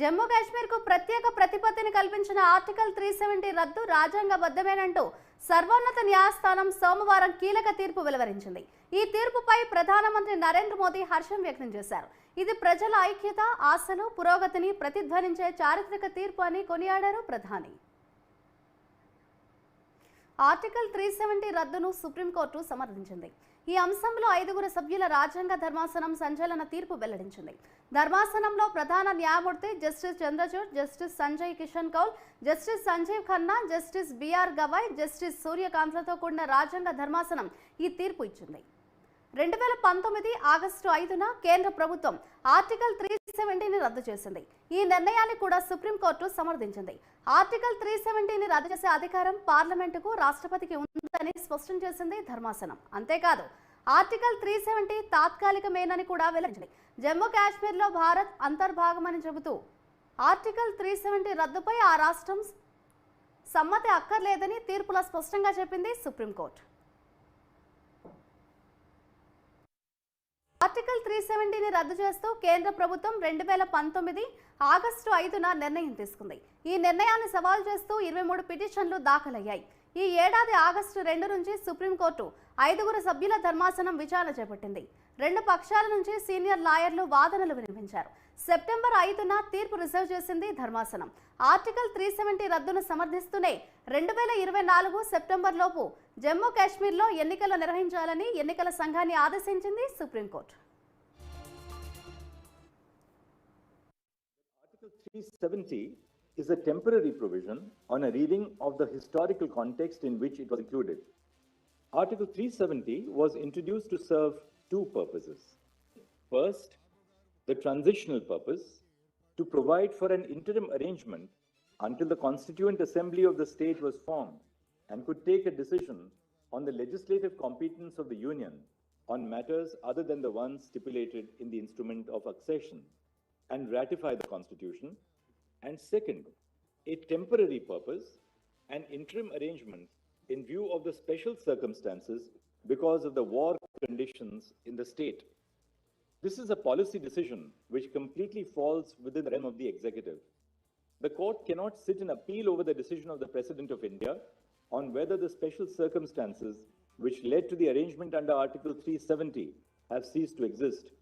జమ్మూ కాశ్మీర్కు ప్రత్యేక ప్రతిపత్తిని కల్పించిన article three seventy రద్దు రాజ్యాంగబద్ధమేనంటూ సర్వోన్నత న్యాయస్థానం సోమవారం కీలక తీర్పు వెలువరించింది. ఈ తీర్పుపై ప్రధానమంత్రి నరేంద్ర మోదీ హర్షం వ్యక్తం చేశారు. ఇది ప్రజల ఐక్యత ఆశలు పురోగతిని ప్రతిధ్వనించే చారిత్రక తీర్పు అని కొనియాడారు ప్రధాని. ఆర్టికల్ త్రీ సెవెంటీ రద్దును సుప్రీంకోర్టు సమర్థించింది. ఈ అంశంలో ఐదుగురు సభ్యుల రాజ్యాంగ ధర్మాసనం సంచలన తీర్పు వెల్లడించింది. ధర్మాసనంలో ప్రధాన న్యాయమూర్తి justice Chandrachud justice Sanjay Kishan Kaul justice Sanjiv Khanna justice B R Gavai justice సూర్యకాంత్లతో కూడిన రాజ్యాంగ ధర్మాసనం ఈ తీర్పు ఇచ్చింది. రెండు వేల పంతొమ్మిది ఆగస్టు ఐదున కేంద్ర ప్రభుత్వం ఆర్టికల్ త్రీ సెవెంటీని రద్దు చేసింది. ఈ నిర్ణయాన్ని కూడా సుప్రీంకోర్టు సమర్థించింది. ఆర్టికల్ త్రీ సెవెంటీని రద్దు చేసే అధికారం పార్లమెంటుకు రాష్ట్రపతికి ఉందని స్పష్టం చేసింది ధర్మాసనం. అంతేకాదు ఆర్టికల్ త్రీ సెవెంటీ తాత్కాలికమేనని కూడా వెల్లడించింది. జమ్మూ కాశ్మీర్లో భారత్ అంతర్భాగమని చెబుతూ ఆర్టికల్ త్రీ సెవెంటీ రద్దుపై ఆ రాష్ట్రం సమ్మతి అక్కర్లేదని తీర్పులో స్పష్టంగా చెప్పింది సుప్రీంకోర్టు. ఆర్టికల్ త్రీ సెవెంటీని రద్దు చేస్తూ కేంద్ర ప్రభుత్వం రెండు వేల పంతొమ్మిది ఆగస్టు ఐదున నిర్ణయం తీసుకుంది. ఈ నిర్ణయాన్ని సవాల్ చేస్తూ ఇరవై మూడు పిటిషన్లు దాఖలయ్యాయి. ఈ ఏడాది ఆగస్టు రెండు నుంచి సుప్రీంకోర్టు ఐదుగురు సభ్యుల ధర్మాసనం విచారణ చేపట్టింది. రెండు పక్షాల నుంచి సీనియర్ లాయర్లు వాదనలు వినిపించారు. సెప్టెంబర్ ఐదున తీర్పు రిజర్వ్ చేసింది ధర్మాసనం ఆర్టికల్ త్రీ సెవెంటీ రద్దును సమర్థిస్తూనే రెండు వేల ఇరవై నాలుగు సెప్టెంబర్ లోపు జమ్మూ కాశ్మీర్లో ఎన్నికలు నిర్వహించాలని ఎన్నికల సంఘాన్ని ఆదేశించింది supreme court Article 370 is a temporary provision on a reading of the historical context in which it was included. Article 370 was introduced to serve two purposes. First, the transitional purpose to provide for an interim arrangement until the Constituent Assembly of the state was formed and could take a decision on the legislative competence of the Union on matters other than the ones stipulated in the instrument of accession and ratify the Constitution. And second, a temporary purpose, an interim arrangement in view of the special circumstances because of the war conditions in the state. This is a policy decision which completely falls within the realm of the executive. The court cannot sit and appeal over the decision of the President of India on whether the special circumstances which led to the arrangement under Article 370 have ceased to exist